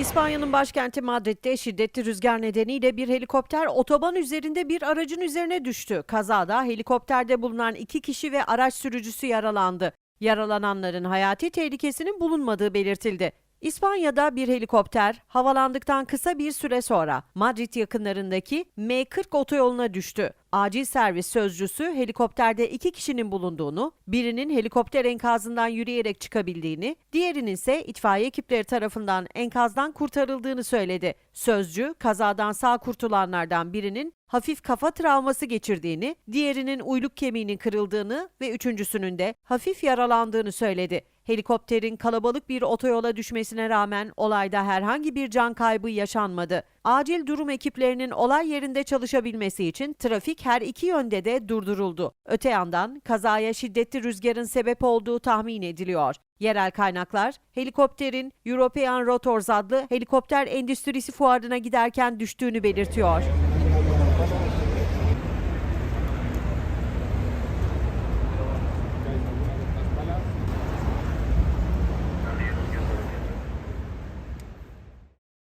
İspanya'nın başkenti Madrid'de şiddetli rüzgar nedeniyle bir helikopter otoban üzerinde bir aracın üzerine düştü. Kazada helikopterde bulunan iki kişi ve araç sürücüsü yaralandı. Yaralananların hayati tehlikesinin bulunmadığı belirtildi. İspanya'da bir helikopter havalandıktan kısa bir süre sonra Madrid yakınlarındaki M40 otoyoluna düştü. Acil servis sözcüsü helikopterde iki kişinin bulunduğunu, birinin helikopter enkazından yürüyerek çıkabildiğini, diğerinin ise itfaiye ekipleri tarafından enkazdan kurtarıldığını söyledi. Sözcü, kazadan sağ kurtulanlardan birinin hafif kafa travması geçirdiğini, diğerinin uyluk kemiğinin kırıldığını ve üçüncüsünün de hafif yaralandığını söyledi. Helikopterin kalabalık bir otoyola düşmesine rağmen olayda herhangi bir can kaybı yaşanmadı. Acil durum ekiplerinin olay yerinde çalışabilmesi için trafik her iki yönde de durduruldu. Öte yandan kazaya şiddetli rüzgarın sebep olduğu tahmin ediliyor. Yerel kaynaklar helikopterin European Rotors adlı helikopter endüstrisi fuarına giderken düştüğünü belirtiyor.